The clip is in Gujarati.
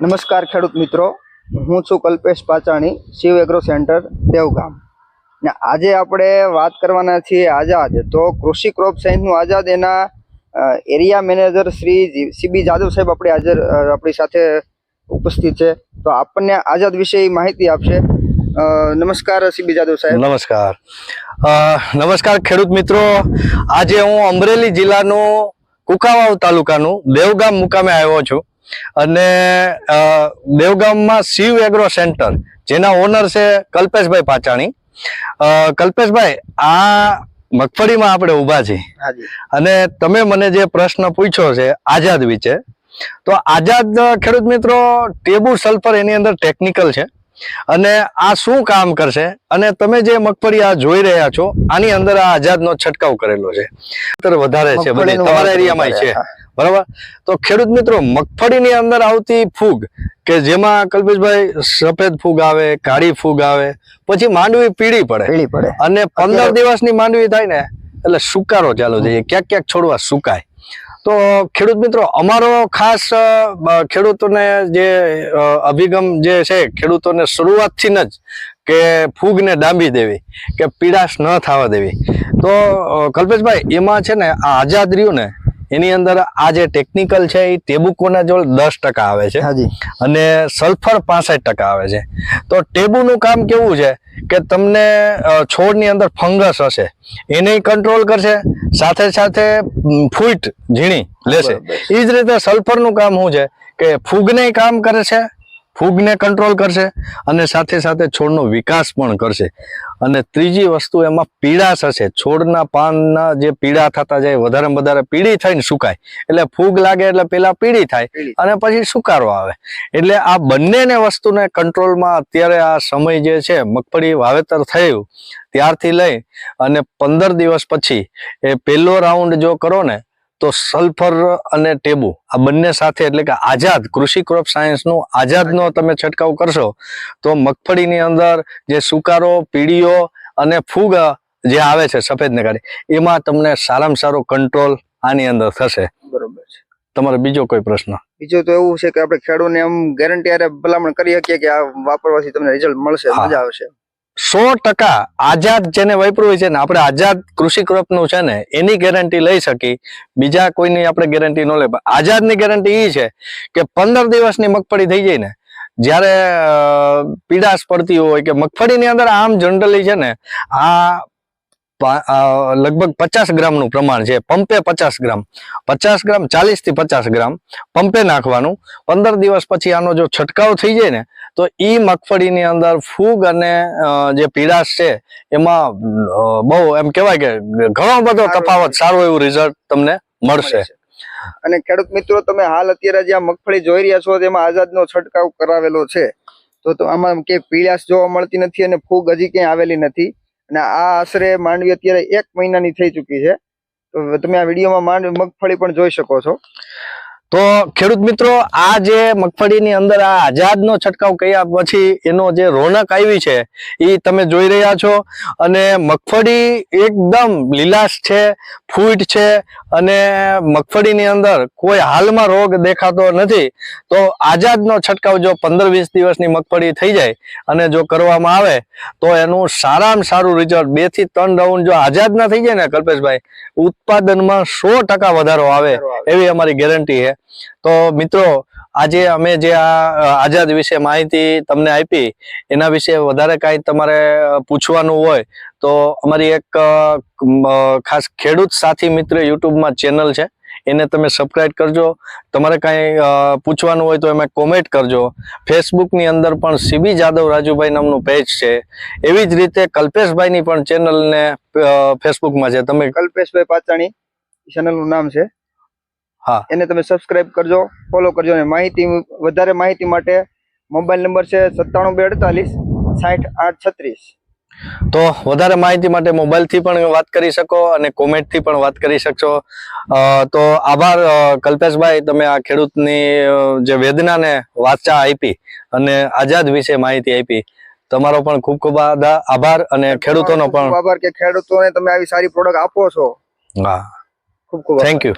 નમસ્કાર ખેડૂત મિત્રો. હું છું કલ્પેશ પાચાણી, શિવ એગ્રો સેન્ટર, દેવગામ. ને આજે આપણે વાત કરવાના છીએ આઝાદ. તો કૃષિ ક્રોપ સાયન્સનું આઝાદ એના area manager Shri CB Jadav સાહેબ આપણે હાજર આપણી સાથે ઉપસ્થિત છે. તો આપણને આઝાદ વિશે માહિતી આપશે. નમસ્કાર સીબી જાદવ સાહેબ. નમસ્કાર. નમસ્કાર ખેડૂત મિત્રો. આજે હું અમરેલી જિલ્લાનું કુકાવાવ તાલુકાનું દેવગામ મુકામે આવ્યો છું. અને દેવગામમાં શિવ એગ્રો સેન્ટર જેના ઓનર છે કલ્પેશભાઈ પાચાણી. કલ્પેશભાઈ આ મગફળીમાં આપણે ઊભા છીએ. અને તમે મને જે પ્રશ્ન પૂછ્યો છે આઝાદ વિશે તો આઝાદ ખેડૂત મિત્રો ટેબુ સલ્ફર એની અંદર ટેકનિકલ છે. અને આ શું કામ કરશે? અને તમે જે મગફળી આ જોઈ રહ્યા છો આની અંદર આ આઝાદનો છંટકાવ કરેલો છે. વધારે છે બધી તમારા એરિયામાં છે. બરાબર? તો ખેડૂત મિત્રો મગફળીની અંદર આવતી ફૂગ કે જેમાં કલ્પેશભાઈ સફેદ ફૂગ આવે કાળી ફૂગ આવે પછી માંડવી પીળી પડે. પીળી પડે. અને પંદર દિવસની માંડવી થાય ને એટલે સુકારો ચાલુ થઈ જાય. ક્યાંક ક્યાંક છોડવા સુકાય. તો ખેડૂત મિત્રો અમારો ખાસ ખેડૂતોને જે અભિગમ જે છે ખેડૂતોને શરૂઆતથી જ કે ફૂગને ડાંબી દેવી કે પીડાશ ન થવા દેવી. તો કલ્પેશભાઈ એમાં છે ને આ આઝાદ રહ્યું ને એની અંદર આ જે ટેકનિકલ છે એ ટેબુકોના જોડ દસ ટકા આવે છે. હાજી. અને સલ્ફર પાસઠ ટકા આવે છે. તો ટેબુનું કામ કેવું છે કે તમને છોડની અંદર ફંગસ હશે એને કંટ્રોલ કરશે સાથે સાથે ફૂટ ઝીણી લેશે. એ જ રીતે સલ્ફરનું કામ શું છે કે ફૂગને કામ કરે છે ફૂગને કંટ્રોલ કરશે અને સાથે સાથે છોડનો વિકાસ પણ કરશે. અને ત્રીજી વસ્તુ એમાં પીડા થશે. છોડના પાનના જે પીળા થતા જાય વધારે વધારે પીળી થઈને સુકાય. એટલે ફૂગ લાગે એટલે પેલા પીળી થાય અને પછી સુકારો આવે. એટલે આ બંનેને વસ્તુને કંટ્રોલમાં અત્યારે આ સમય જે છે મગફળી વાવેતર થયું ત્યારથી લઈ અને પંદર દિવસ પછી એ પહેલો રાઉન્ડ જો કરો ને તો સલ્ફર અને ટેબુ આ બંને સાથે એટલે કે આઝાદ કૃષિ ક્રોપ સાયન્સનું આઝાદનો તમે છંટકાવ કરશો તો મગફળીની અંદર જે સુકારો પીળીઓ અને ફૂગ જે આવે છે સફેદ ને કાઢે એમાં તમને સારામાં સારો કંટ્રોલ આની અંદર થશે. બરોબર છે. તમારો બીજો કોઈ પ્રશ્ન? બીજું તો એવું છે કે આપણે ખેડૂતને એમ ગેરંટી આરે ભલામણ કરી શકીએ કે આ વાપરવાથી તમને રિઝલ્ટ મળશે મજા આવશે. સો ટકા આઝાદ જેને વાપરું હોય છે ને, આપણે આઝાદ કૃષિ ક્રોપનું છે ને, એની ગેરંટી લઈ શકી. બીજા કોઈની આપણે ગેરંટી ન લે. આઝાદની ગેરંટી એ છે કે પંદર દિવસની મગફળી થઈ જાય ને, જ્યારે પીડાશ પડતી હોય કે મગફળીની અંદર આમ જનરલી છે ને, આ લગભગ પચાસ ગ્રામનું પ્રમાણ છે. પંપે પચાસ ગ્રામ. પચાસ ગ્રામ ચાલીસથી પચાસ ગ્રામ પંપે નાખવાનું. પંદર દિવસ પછી આનો જો છંટકાવ થઈ જાય ને તો એ મગફળીની અંદર ફૂગ અને જે પીડાશ છે એમાં બહુ એમ કહેવાય કે ઘણો બધો તફાવત સારું એવું રિઝલ્ટ તમને મળશે. અને ખેડૂત મિત્રો તમે હાલ અત્યારે જે આ મગફળી જોઈ રહ્યા છો તેમાં આઝાદનો છંટકાવ કરાવેલો છે. તો તો આમાં કે પીળાશ જોવા મળતી નથી અને ફૂગ હજી ક્યાંય આવેલી નથી. અને આ આશરે માંડવી અત્યારે એક મહિનાની થઈ ચૂકી છે. તમે આ વિડીયોમાં માંડવી મગફળી પણ જોઈ શકો છો. તો ખેડૂત મિત્રો આ જે મગફળીની અંદર આ આઝાદનો છંટકાવ કર્યા પછી એનો જે રોનક આવી છે એ તમે જોઈ રહ્યા છો. અને મગફળી એકદમ લીલાશ છે ફૂટ છે અને મગફળીની અંદર કોઈ હાલમાં રોગ દેખાતો નથી. તો આઝાદનો છંટકાવ જો પંદર વીસ દિવસની મગફળી થઈ જાય અને જો કરવામાં આવે તો એનું સારામાં સારું રિઝલ્ટ બેથી ત્રણ રાઉન્ડ જો આઝાદના થઈ જાય ને કલ્પેશભાઈ ઉત્પાદનમાં સો ટકા વધારો આવે એવી અમારી ગેરંટી છે. તો મિત્રો, આજે અમે જે આ આઝાદ વિશે માહિતી તમને આપી, એના વિશે વધારે કાંઈ તમારે પૂછવાનું હોય, તો અમારી એક ખાસ ખેડૂત સાથી મિત્ર યુટ્યુબમાં ચેનલ છે, એને તમે સબસ્ક્રાઇબ કરજો. તમારે કાંઈ પૂછવાનું હોય તો એમાં કોમેન્ટ કરજો. ફેસબુકની અંદર પણ સીબી જાદવ રાજુભાઈ નામનું પેજ છે. એવી જ રીતે કલ્પેશભાઈની પણ ચેનલને ફેસબુકમાં છે. તમે કલ્પેશભાઈ પાચાણી, ચેનલનું નામ છે. હા. એને તમે સબસ્ક્રાઇબ કરજો ફોલો કરજો અને માહિતી વધારે માહિતી માટે મોબાઈલ નંબર છે સત્તાણું બે અડતાલીસ સાઠ આઠ છત્રીસ. તો વધારે માહિતી માટે મોબાઈલથી પણ વાત કરી શકો અને કોમેન્ટથી પણ વાત કરી શકશો. તો આભાર કલ્પેશભાઈ તમે આ ખેડૂતની જે વેદનાને વાચા આપી અને આઝાદ વિશે માહિતી આપી. તમારો પણ ખૂબ ખૂબ આભાર અને ખેડૂતોનો પણ આભાર કે ખેડૂતોને તમે આવી સારી પ્રોડક્ટ આપો છો. હા. ખૂબ ખૂબ થેન્ક યુ